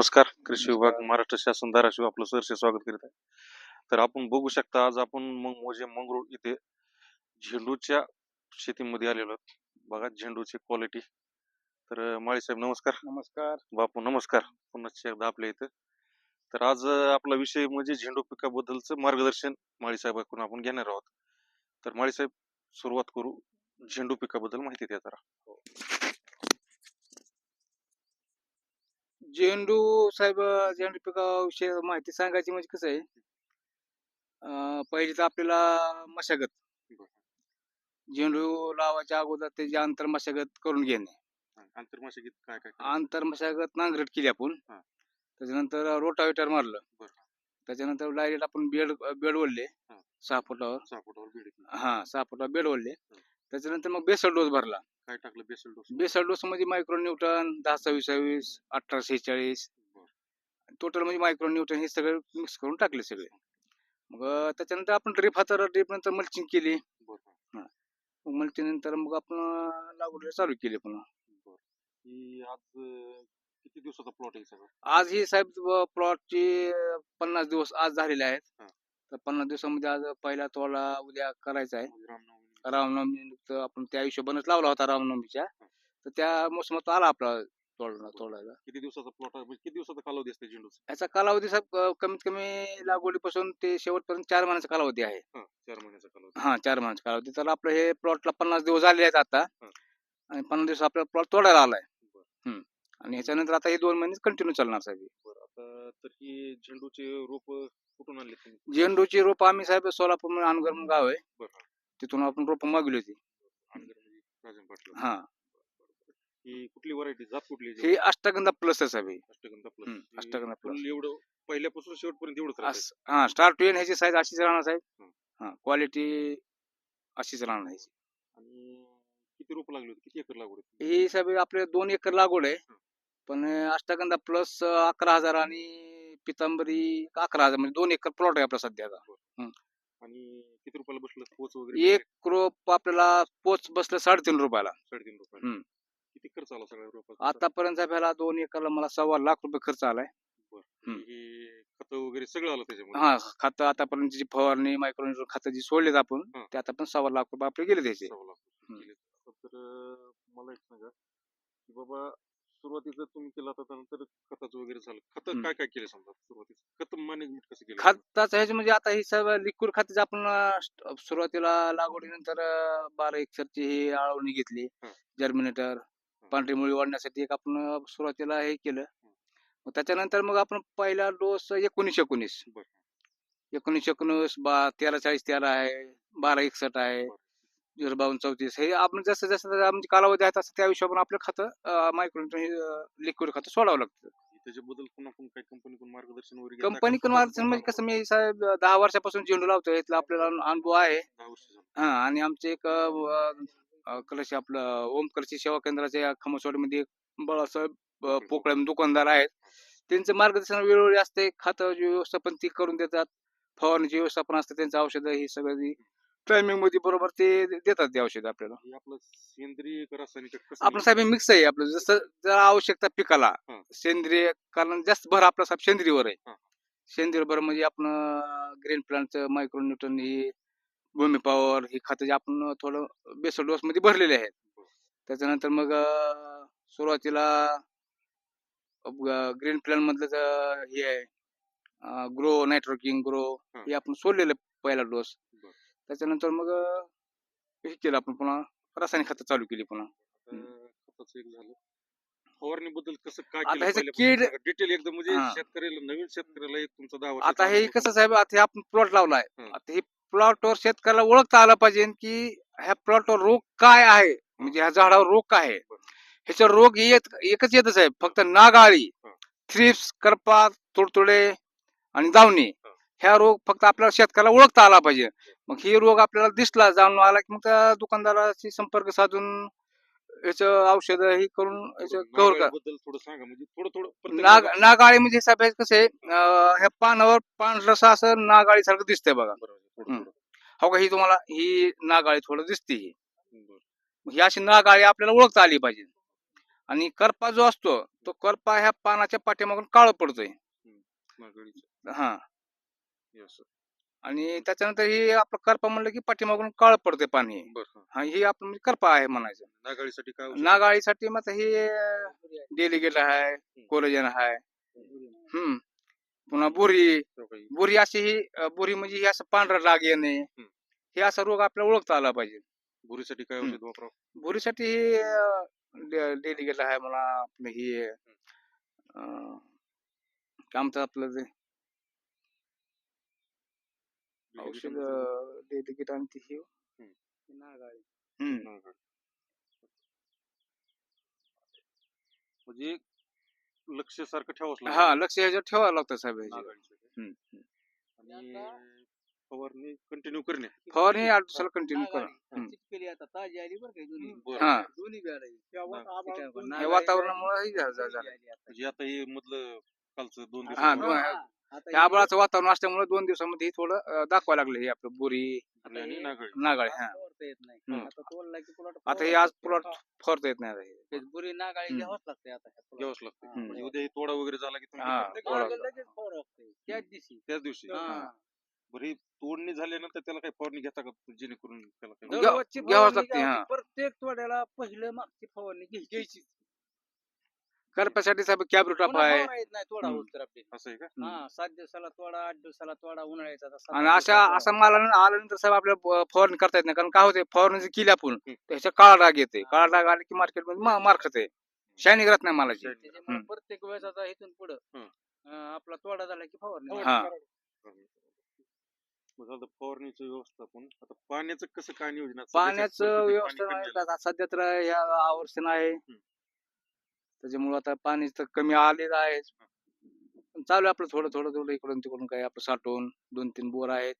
नमस्कार. कृषी विभाग महाराष्ट्र शासन धाराशिव आपलं सहर्ष स्वागत करीत आहे. तर आपण बघू शकता आज आपण मग मोजे मंगरूळ इथे झेंडूच्या शेतीमध्ये आलेलो आहोत. बघा झेंडूची क्वालिटी तर अं, माळी साहेब नमस्कार. नमस्कार. बापू नमस्कार. पुन्हा एकदा आपल्या इथं. तर आज आपला विषय म्हणजे झेंडू पिकाबद्दलचं मार्गदर्शन माळी साहेबाकडून आपण घेणार आहोत. तर माळी साहेब सुरुवात करू. झेंडू पिकाबद्दल माहिती द्या जरा. झेंडू साहेब झेंडू पिकाविषयी माहिती सांगायची म्हणजे कसं आहे पहिली तर आपल्याला मशागत. झेंडू लावायच्या अगोदर त्याची आंतर मशागत करून घेणे. आंतरमासिक काय काय आंतर मशागत नांगरट केली आपण. त्याच्यानंतर रोटावेटर मारलं. त्याच्यानंतर डायरेक्ट आपण बेड बेड ओढले. सहा फुटावर. सहा फुटावर. हा सहा फुटावर बेड ओढले. त्याच्यानंतर मग बेसल डोस भरला. काय टाकलं बेसल डोस? बेसल डोस मध्ये मायक्रो न्यूटन दहा सव्वीस सव्वीस अठरा सेहेचाळीस. टोटल म्हणजे मायक्रो न्यूटन हे सगळे मिक्स करून टाकले सगळे. मग त्याच्यानंतर आपण ड्रीप हातावर ड्रीप नंतर मल्चिंग केली. मग मल्चिंग नंतर मग आपण लागवड चालू केली पुन्हा. आज किती दिवसाचा प्लॉट आहे सगळं? आज ही साहेब प्लॉटची पन्नास दिवस आज झालेले आहेत. तर पन्नास दिवसामध्ये आज पहिला तोडा उद्या करायचा आहे. म्हणजे रामनवमी रामनवमी आपण त्या हिशोबानेच लावला होता रामनवमीच्या. तर त्या मोसमात आला आपला तोडा तोडायला. किती दिवसाचा प्लॉट म्हणजे किती दिवसाचा कालावधी असते झेंडूचा? याचा कालावधी साहेब अं, कमीत कमी लागवडीपासून ते शेवटपर्यंत चार महिन्याचा कालावधी आहे. हा चार महिन्याचा कालावधी. हा चार महिन्याचा कालावधी. तर आपलं हे प्लॉटला पन्नास दिवस झाले आहेत आता. हा. आणि पन्नास दिवस आपला प्लॉट तोडायला आलाय. बरं. हम्म. आणि ह्याच्यानंतर आता हे दोन महिने कंटिन्यू चालणार साहेब बरं आता तर ही झेंडूचे रोप कुठून आणले तुम्ही? झेंडूची रोप आम्ही साहेब सोलापूरमध्ये अनगर म्हणून गाव आहे. बरं तिथून आपण रोप मागवली होती. आणगर म्हणजे राजन पाटील हा. ही कुठली व्हरायटी जात कुठली ही अष्टगंधा प्लस आहे साहेब. अष्टगंधा हम्म, प्लस अष्टगंधा plus. एवढं पहिल्यापासून शेवटपर्यंत. अस- हा स्टार टू एन ह्याची साईज अशीच राहणार साहेब. हम्म. हा क्वालिटी अशीच राहणार ह्याची. आणि किती रोप लागले होते? किती एकर लागवड होती? ही साहेब आपले दोन एकर लागवड आहे. हं. पण अष्टगंधा प्लस अकरा हजार आणि पितांबरी अकरा हजार म्हणजे दोन एकर प्लॉट आहे आपला सध्याचा आणि किती रुपयाला बसलं? पोच वगैरे एक रोप आपल्याला पोच बसलं साडेतीन रुपयाला. साडेतीन रुपयाला. हम्म. किती खर्च आला सगळ्या रोपाचा? आतापर्यंत ह्याला दोन एकरला मला सव्वा लाख रुपये खर्च आलाय. हम्म. हे खत वगैरे सगळं आलं त्याच्यामध्ये? हा खातं आतापर्यंत जी फवारणी मायक्रो खातं जी सोडलेत आपण हं. ते आता पण सव्वा लाख रुपये आपले गेले त्याचे. सव्वा लाख रुपये हम्म. तर अं, मला एक सांगा की बाबा सुरुवातीचं तुम्ही केलं आता त्यानंतर खताचं वगैरे झालं. खत हम्म. काय काय केलं समजा सुरुवातीचं? खत मॅनेजमेंट कसं केलं? खताचं ह्याचे म्हणजे आता ही सर्व लिक्विड खताचं आपण अं, स्ट- सुरुवातीला लागवडीनंतर अं, बारा एकरची ही आळवणी घेतली. हं. जर्मिनेटर पांढरी मुळी वाढण्यासाठी एक आपण अं, सुरुवातीला हे केलं. मग त्याच्यानंतर मग आपण पहिला डोस एकोणीस एकोणीस. बरं. एकोणीस एकोणीस बा तेरा चाळीस तेरा आहे बारा एकसष्ट आहे. बरं. झिरो बावन्न चौतीस हे आपण जसं जसं म्हणजे कालावधी आहे तसं त्या हिशोबाने आपलं खातं मायक्रो लिक्विड खातं सोडावं लागतं. त्याच्याबद्दल पुन्हा पण काही कंपनीकडून मार्गदर्शन वगैरे म्हणजे कसं मी साहेब दहा वर्षापासून झेंडू लावतोय इथला आपल्याला अनुभव आहे. हा आणि आमचे एक कलश आपलं ओम कृषी सेवा केंद्राचे खमसवाडीमध्ये बाळासाहेब पोकळे दुकानदार आहेत. त्यांचं मार्गदर्शन वेळोवेळी असते खताची व्यवस्थापन ती करून देतात. फवारणीची व्यवस्थापन असते त्यांचं औषधं ही सगळं टायमिंगमध्ये बरोबर ते देतात ते औषध आपल्याला हे आपलं सेंद्रिय का रासायनिक कसं आपलं साहेब मिक्स आहे आपलं जसं जर आवश्यकता पिकाला हं. सेंद्रिय कारण जास्त भर आपला साहेब सेंद्रियवर आहे. सेंद्रिय भर म्हणजे आपण ग्रीन प्लांटचं मायक्रो न्यूटन ही भूमी पॉवर ही खतं जे आपण थोडं बेसल डोस मध्ये भरलेले आहेत त्याच्यानंतर मग अं, सुरुवातीला ग्रीन प्लांट मधलं जे हे आहे ग्रो नायट्रोकिंग ग्रो हं. हे आपण सोडलेलं पहिला डोस बरं. त्याच्यानंतर मग हे केलं आपण पुन्हा रासायनिक खतं चालू केली पुन्हा. खताचं एक झालं. फवारणीबद्दल कसं काय आता ह्याचं कीड- डिटेल एकदम म्हणजे हा. शेतकऱ्याला नवीन शेतकऱ्याला एक तुमचा दहा आता हे कसं साहेब आता हे आपण प्लॉट लावलाय. आता हे प्लॉटवर शेतकऱ्याला ओळखता आलं पाहिजे की ह्या प्लॉटवर रोग काय आहे? म्हणजे ह्या झाडावर रोग काय आहे? ह्याच्यावर रोग येत एकच येतच आहे फक्त नागाळी. थ्रिप्स करपा तुडतुडे आणि दावणी. ह्या रोग फक्त आपल्याला शेतकऱ्याला ओळखता आला पाहिजे. मग ही रोग आपल्याला दिसला जाणून आला की मग त्या दुकानदाराशी संपर्क साधून याचं औषध ही करून याचं कव्हर कर. नागाळीबद्दल थोडं सांगा म्हणजे थोडं थोडं प्रत्येक नाग झाडाला- नागाळी म्हणजे साहेब कसं आहे ह्या पानावर पांढरस असं नागाळी सारखं दिसतंय बघा. बरोबर, हं. का? ही तुम्हाला ही नागाळी थोडं दिसते ही. ही अशी नागाळी आपल्याला ओळखता आली पाहिजे. आणि करपा जो असतो तो करपा ह्या पानाच्या पाठीमागून काळ पडतोय. हा. आणि त्याच्यानंतर हे आपलं करपा म्हणलं की पाठीमागून काळ पडते पाणी. हा. हा आपलं म्हणजे करपा आहे म्हणायचं. नागाळीसाठी काय? नागाळीसाठी मग हे डेलिगेट आहे कोलेजन आहे हम्म पुन्हा बुरी. बुरी अशी ही बुरी म्हणजे ही असं पांढरा डाग येणे. हे. असा रोग आपल्याला ओळखता आला पाहिजे. बुरीसाठी काय. औषध वापरावं? बुरीसाठी हे डेलिगेट आहे मला आपलं ही म्हणतात आपलं ते औषध हे हम्म. नागाळी. म्हणजे लक्ष सारखं ठेवावंच लागतं. हा लक्ष ह्याच्यावर ठेवावं लागतं साहेब हम्म. आणि फवारणी कंटिन्यू करणे फवारणी आठ दिवसाला कंटिन्यू करा हम्म. बरं. हा दोन्ही हे वातावरणामुळे हे झालं-. म्हणजे आता हे मधलं कालचं दोन दिवस हा दोन हे आबळाचं वातावरण असल्यामुळे दोन दिवसामध्ये हे थोडं दाखवायला लागलं हे आपलं बोरी नागाळी नागाळी हा येत नाही हम्म. आता हे आज प्लॉट फरता येत नाही आता हे. बुरी नागाळी हम्म. घ्यावंच लागते आता. घ्यावंच लागतं. म्हणजे उद्या हे तोडा वगैरे झाला की तुम्ही हा, ते तोडा. मागं लगेच फवारावं लागते. त्याच दिवशी त्याच दिवशी हा. बरं तोडणी झाल्यानंतर त्याला काही फवारणी घेता का जेणेकरून त्याला काही घ्यावंच लागते, हा. प्रत्येक तोड्याला पहिलं मागची फवारणी घ्यायची करप्यासाठी साहेब कॅब्रो टाप पुन्हा आहे येत नाही तोडा हम्म. होत तर आपली असं आहे का हा सात दिवसाला तोडा आठ दिवसाला तोडा उन्हाळ्याचा आता सात आणि आठ अशा दिवसाला असा. माल आल्यानंतर साहेब आपल्याला फवारणी करता येत नाही कारण काय होते फवारणी जर केली आपण. त्याच्या काळा डाग येते काळा डाग आले की मार्केटमध्ये मार खाते शायनिंग राहत नाही मालाची Shining. त्याच्यामुळे हम्म. प्रत्येक वेळेस आता इथून पुढं हम्म. अं, आपला तोडा झाला की फवारणी हा. मग झालं पाण्याचं व्यवस्थापन आता पाण्याचं कसं काय नियोजन आहे? पाण्याचं व्यवस्था पाणी नाही कमी झालं. आता सध्या तर ह्या आवर्षण आहे त्याच्यामुळे आता पाणी तर कमी आलेलं आहे पण चालू आहे आपलं थोडं थोडं थोडं इकडून तिकडून काय आपलं साठवून दोन तीन बोर आहेत.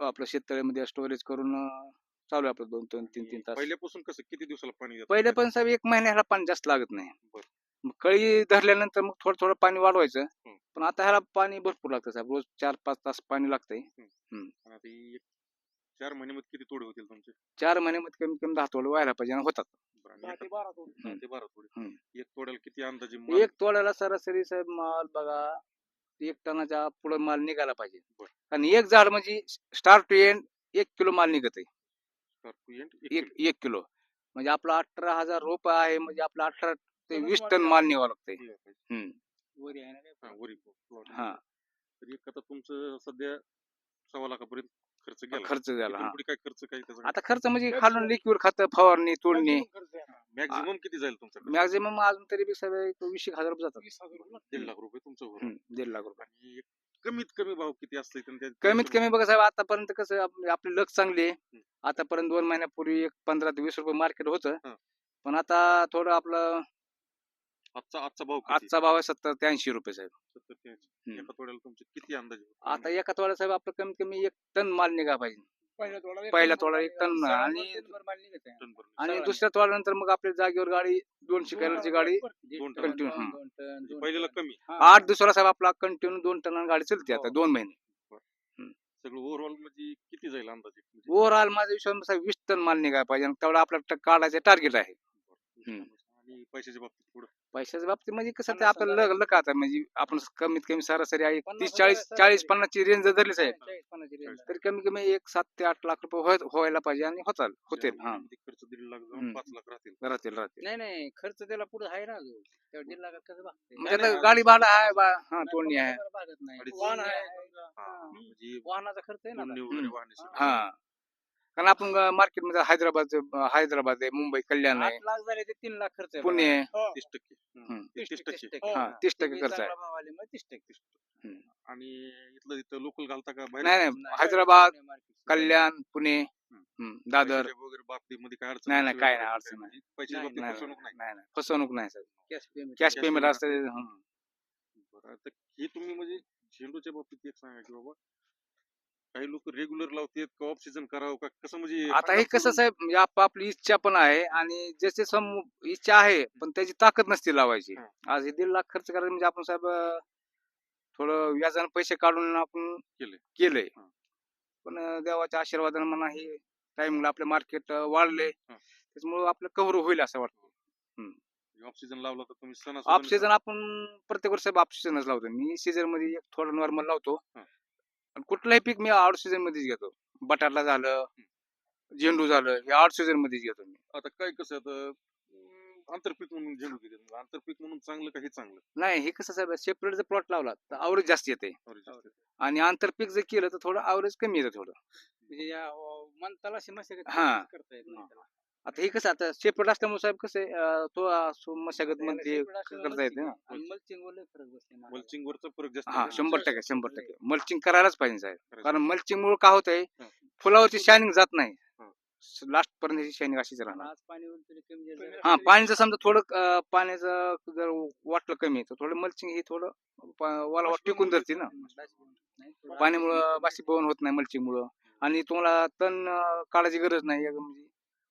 आपलं शेततळ्यामध्ये स्टोरेज करून अं, चालू आहे आपलं दोन दोन तीन तीन तास. पहिल्यापासून कसं किती दिवसाला पाणी देतात? पहिले पण साहेब एक महिन्याला पाणी जास्त लागत नाही. बरं. मग कळी धरल्यानंतर मग थोडं थोडं पाणी वाढवायचं. हम्म. पण आता ह्याला पाणी भरपूर लागतं साहेब. रोज चार पाच तास पाणी लागतंय. आणि आता ही एक चार महिन्यामध्ये किती तोडे होतील तुमचे? चार महिन्यामध्ये कमीत कमी दहा तोडे व्हायला पाहिजे आणि होतात. दहा एका- ते बारा तोडे. दहा ते बारा तोडे हम्म. एक तोड्याला किती अंदाजे माल? एक तोड्याला सरासरी साहेब माल बघा एक टनाच्या पुढे माल निघायला पाहिजे बरं. आणि एक झाड म्हणजे स्टार्ट टू एंड एक किलो माल निघत आहे एक एक किलो. एक किलो म्हणजे आपला अठरा हजार रोप आहे म्हणजे आपला अठरा ते वीस माल टन माल निघावं लागतंय पाहिजे. हम्म. वरी आहे ना. हा, वरी plot. हा तर एक आता तुमचं सध्या सव्वा लाखापर्यंत खर्च गेला खर्च झाला इथून हा. पुढे काय खर्च काय त्याचा आता खर्च म्हणजे खालून लिक्विड खत फवारणी तोडणी. मॅक्झिमम किती जाईल तुमच्याकडे? मॅक्झिमम अजून तरी बी सगळे एक वीस एक हजार रुपये जातात. दीड लाख रुपये तुमचं भरून. हम्म, दीड लाख रुपये. आणि एक कमीत कमी भाव किती असले कमीत कमी बघा साहेब आतापर्यंत कसं आप- आपली लक चांगली आहे. आतापर्यंत दोन महिन्यापूर्वी एक पंधरा ते वीस रुपये मार्केट होतं. हा. पण आता थोडं आपलं आजचा आजचा भाव किती? आजचा भाव आहे सत्तर ते ऐंशी रुपये साहेब 70 ते 80. हम्म. एका तोड्याला तुमचे किती अंदाजे? आता एका तोड्या साहेब आपलं कमीत कमी एक टन माल निघा पाहिजे पहिला तोडा एक पहिला टन आणि- टन भरून. आणि सगळा दुसऱ्या तोड्यानंतर मग आपल्या जागेवर गाडी दोनशे कॅलरची गाडी दोन टन, हं. टन, म्हणजे पहिल्याला. कमी. आठ दिवसाला साहेब आपला कंटिन्यू दोन टन गाडी चलते आता हो. दोन महिने सगळं ओव्हरऑल म्हणजे किती जाईल अंदाजे म्हणजे ओव्हरऑल माझा विश्वास साहेब वीस टन माल निघायला पाहिजे आणि तेवढा आपला ट- काढायचं टार्गेट आहे हम्म. आणि पैशाच्या बाबतीत पुढं पैशाच्या बाबतीत म्हणजे कसं ते आपलं लग लग आता म्हणजे आपण कमीत कमी सरासरी आहे पन्नास तीस चाळीस. चाळीस पन्नासची रेंज जर धरली साहेब. तर कमी कमी एक सात ते आठ लाख रुपये व्हाय- व्हायला पाहिजे आणि होताल होतील हा किती खर्च दीड लाख. पाच लाख राहतील राहतील राहतील नाही नाही खर्च त्याला पुढे आहे ना दीड लाखात कसं भागतंय? म्हणजे गाडी भाडा आहे बा हा नाही, तोडणी आहे. वाहन आहे. म्हणजे वाहनाचा खर्च आहे ना. हा कारण आपण मार्केटमध्ये हैदराबाद हैदराबाद आहे मुंबई कल्याण आहे. आठ लाख झाले ते तीन लाख खर्च आहे पुणे बघा. तीस टक्के. हम्म. तीस टक्के हा हा. तीस टक्के खर्च आहे. चांगला भाव आल्यामुळे तीस टक्के आणि इथलं तिथं लोकल घालता का बाहेर? नाही नाही. हैदराबाद पुणे market. कल्याण पुणे हम्म, दादर. पैशाच्या वगैरे बाबतीमध्ये काय अडचण नाही, नाही, काय नाही, अडचण पैशाच्या नाही, बाबतीत नाही, फसवणूक नाही. नाही नाही. फसवणूक नाही sir. Cash payment. Cash Cash payment payment असते हम्म. बरं, आता हे तुम्ही म्हणजे झेंडूच्या बाबतीत एक सांगा की बाबा काही लोक रेग्युलर लावतात का ऑफ सीझन करावं का? कसं म्हणजे आता हे कसं साहेब म्हणजे आप आपली इच्छा पण आहे आणि ज्याचे सम इच्छा आहे पण त्याची ताकद नसते लावायची. हा. आज हे दीड लाख खर्च करायचं म्हणजे आपण साहेब थोडं व्याजानं पैसे काढून आपण. केलंय. हा. पण देवाच्या आशीर्वादानं म्हणा हे टाइमला आपलं मार्केट वाढले हा. त्याच्यामुळे आपलं कव्हर होईल असं वाटतं. ऑफ सीझन लावला तर तुम्ही ऑफ सीझन आपण प्रत्येक वर्षी ऑफ सीझनच लावतो मी सीझनमध्ये एक थोडं नॉर्मल लावतो. हा. आणि कुठलंही पीक मी आउट सीझन मध्येच घेतो. बटाटा झालं झेंडू झालं हे आउट सीझन मध्येच घेतो मी. आता काय कसं आता अं, आंतरपीक म्हणून झेंडू किती आंतरपीक म्हणून चांगलं काही चांगलं? नाही हे कसं साहेब सेपरेट जर प्लॉट लावला तर आवरेज जास्त येते. आणि आंतरपीक जर केलं तर थोडं आवरेज कमी येतं थोडं. म्हणजे या अं, मनताला समस्या हा. करता येत नाही त्याला. आता हे कसं आता सेपरेट असल्यामुळे साहेब कसं आहे, तो मशागत मध्ये असल्यामुळे करता येते ना. मल्चिंग वरचा फरक जास्त हा आहे. शंभर टक्के शंभर टक्के मल्चिंग करायलाच पाहिजे साहेब. कारण मल्चिंग मुळे काय होतंय हा. फुलावरची शायनिंग जात नाही. लास्ट पर्यंत शायनिंग अशीच राहणार. हा पाणीचं समजा थोडं पाण्याचं जर वाटलं कमी तर थोडं मल्चिंग हे थोडं वाला वाट टिकून धरते ना पाण्यामुळं बाष्पीभवन होत नाही मल्चिंग मुळे आणि तुम्हाला तण काढायची गरज नाही म्हणजे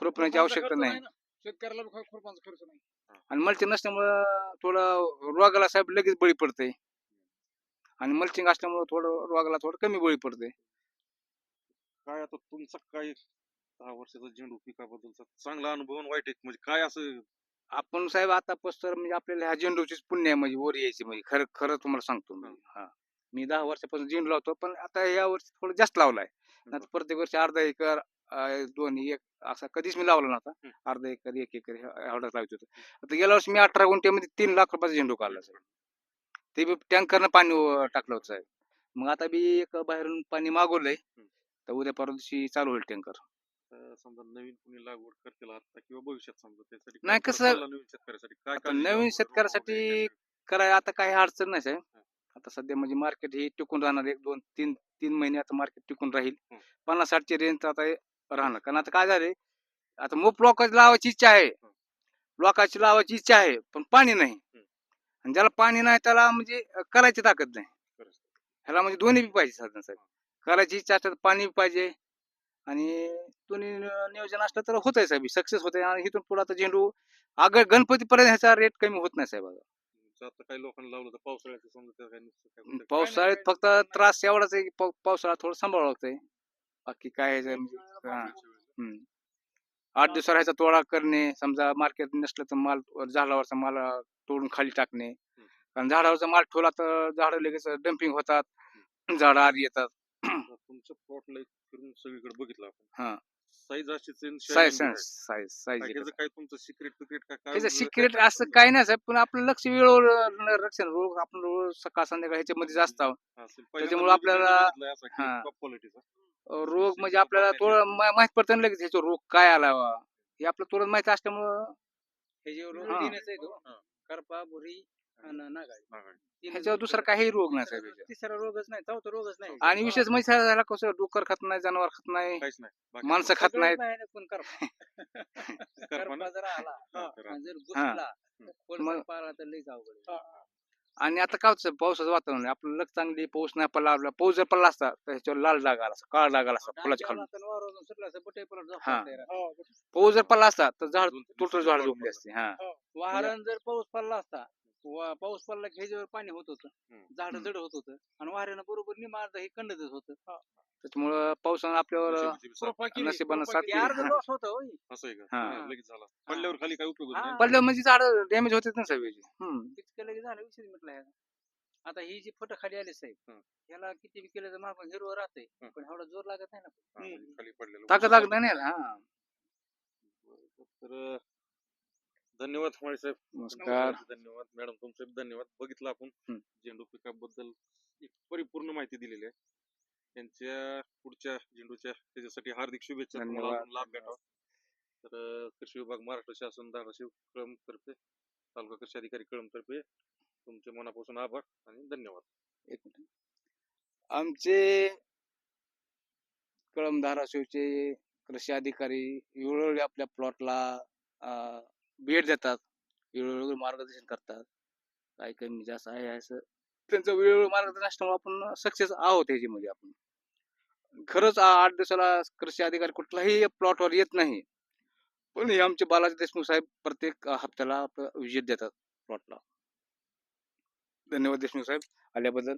खुरपण्याची आवश्यकता नाही. शेतकऱ्याला बी खर्च- खुरपांचा खर्च नाही. आणि मल्चिंग नसल्यामुळं थोडं रोगाला साहेब लगेच बळी पडते आणि मल्चिंग असल्यामुळं थोडं रोगाला थोडं कमी बळी पडते काय आता तुमचा काय दहा वर्षाचा झेंडू पिकाबद्दलचा चांगला अनुभव आणि वाईट एक म्हणजे काय असं? आपण साहेब आता तर म्हणजे आपल्याला ह्या झेंडूचीच पुण्य आहे म्हणजे वर यायची म्हणजे खरं खरं तुम्हाला सांगतो मी. हा. मी दहा वर्षापासून झेंडू लावतो पण आता या वर्षी थोडं जास्त लावलाय. नाही प्रत्येक वर्षी अर्धा एकर अं, दोन एक असा कधीच मी लावला नव्हता. अर्धा एकर एक एकर एवढाच लावत होतो. आता गेल्या वर्षी मी अठरा गुंठ्यामध्ये तीन लाख रुपयाचा झेंडू काढला साहेब. ते बी टँकरनं पाणी टाकलं होतं साहेब. मग आता बी एक बाहेरून पाणी मागवलंय. तर उद्या परवा दिवशी चालू होईल टँकर. समजा नवीन कुणी लागवड करतील आता किंवा भविष्यात समजा त्यासाठी नाही, कसं- नवीन शेतकऱ्यासाठी? काय आता काळजी नवीन घ्यावं? शेतकऱ्यासाठी रोग वगैरे काय- कराय आता काही अडचण नाही साहेब. आता सध्या म्हणजे मार्केट हे टिकून राहणार एक दोन तीन तीन महिने आता मार्केट टिकून राहील. पन्नास साठची रेंज आता हे राहणार कारण आता काय झालंय आता मोप लोकांची लावायची इच्छा आहे. लोकांची लावायची इच्छा आहे पण पाणी नाही. आणि ज्याला पाणी नाही त्याला म्हणजे करायची ताकद नाही. ह्याला म्हणजे दोन्ही बी पाहिजे साधन साहेब. करायची इच्छा असलं तर पाणी बी पाहिजे. आणि दोन्ही नियोजन असलं तर होत आहे साहेब सक्सेस होत आहे आणि इथून पुढे आता झेंडू अगं गणपतीपर्यंत ह्याचा रेट कमी होत नाही साहेब काही लोकांना लावलं तर होतं? पावसाळ्यात फक्त त्रास एवढाच आहे की पाव- पावसाळ्यात थोडं सांभाळावं लागतंय. बाकी काय आहे ते म्हणजे हा. हम्म. आठ दिवसा राहायचा तोडा करणे समजा मार्केट नसलं तर माल झाडावरचा माल अं, तोडून खाली टाकणे कारण झाडावरचा माल ठेवला तर झाडं लगेच डम्पिंग होतात झाडं आधी येतात आता तुमच्या प्लॉटला फिरून सगळीकडे बघितलं हा. आपण साईज अशीच आहे आणि साईज shining आहे. साईज साईज काय ह्याचं काय तुमचं सिक्रेट पिक्रेट काय काय ह्याचं वेगळं सिक्रेट काय असं काही नाही साहेब पण आपलं लक्ष वेळेवर रक्षण रोज आपण रोज सकाळ संध्याकाळ ह्याच्यामध्ये जास्त आहोत असेल? त्याच्यामुळे आपल्याला- बघितलंय असं की हा. top quality चा. रोग म्हणजे आपल्याला थोडं मा- माहीत पडतं ना लगेच ह्याचा रोग काय आला बा. हे आपलं तुरंत माहिती असल्यामुळं हे जे रोग हा. तीनच हा. करपा बुरी आणि नागाळी. तीनच ह्याच्यावर रोग दुसरा. काही रोग नाही साहेब. तिसरा रोगच नाही चौथा रोगच नाही आणि विशेष म्हणजे साहेब ह्याला कसं डुक्कर खात नाही जनावर खात नाही काहीच नाही बाकी माणसं खात नाहीत नाही पण करपा करपा ना? करपा जर आला हा, आणि जर घुसला मग- तर अवघड आहे. आणि आता काय होतं पावसाचं वातावरण आहे. आपलं लग चांगली पाऊस नाही पडला आपला पाऊस जर पडला असता तर ह्याच्यावर लाल डाग आला असता काळा डाग आला असता फुलाच्या खालून जाऊ हा. पाऊस जर पडला असता तर झाड दिवसाची झाड झोपली. असते हा वाहरण जर पाऊस पडला असता वा- पाऊस पडला की ह्याच्यावर पाणी होत होतं हम्म. झाड. जड होत होतं आणि वाऱ्यानं बरोबर निमार्द हे कंडतच होतं त्याच्यामुळं पावसानं आपल्यावर नशिबाची बी साथ. कृपा केली, नशिबानं कृपा साथ केली. केली. अर्ध हा. होतं होय. असं आहे का हा. लगेच झाला पडल्यावर खाली काय उपयोग हा. पडलं म्हणजे झाड डॅमेज होते ना साहेब याची. हम्म. तितकं लगेच झालं विषय म्हटलं. आता ही जी फट खाली आली साहेब हं. याला किती बी केलं तर मागून हिरवं राहतंय हं. पण एवढा जोर लागत नाही ना खाली पडलेलं ताकद लागत नाही ना याला. हा तर धन्यवाद माळी साहेब. नमस्कार. धन्यवाद. मॅडम तुमचे धन्यवाद. बघितलं आपण. झेंडू पिकाबद्दल एक परिपूर्ण माहिती दिलेली आहे. त्यांच्या पुढच्या झेंडूच्या त्याच्यासाठी हार्दिक शुभेच्छा तुम्हाला. धन्यवाद. अजून लाभ भेटावा. तर अं, कृषी विभाग महाराष्ट्र शासन धाराशिव कळम तर्फे तालुका कृषी अधिकारी कळम तर्फे तुमचे मनापासून आभार आणि धन्यवाद. एक मिनिट. आमचे कळम धाराशिवचे कृषी अधिकारी वेळोवेळी आपल्या प्लॉटला भेट देतात. वेळोवेळी मार्गदर्शन करतात. काय कमी जास्त आहे असं. त्यांचं वेळोवेळी मार्गदर्शन असल्यामुळे आपण सक्सेस आहोत ह्याच्यामध्ये आपण. खरंच आ- आठ दिवसाला कृषी अधिकारी कुठलाही प्लॉटवर येत नाही. पण हे आमचे बालाजी देशमुख साहेब प्रत्येक हप्त्याला विजिट देतात प्लॉटला. धन्यवाद देशमुख साहेब. आल्याबद्दल.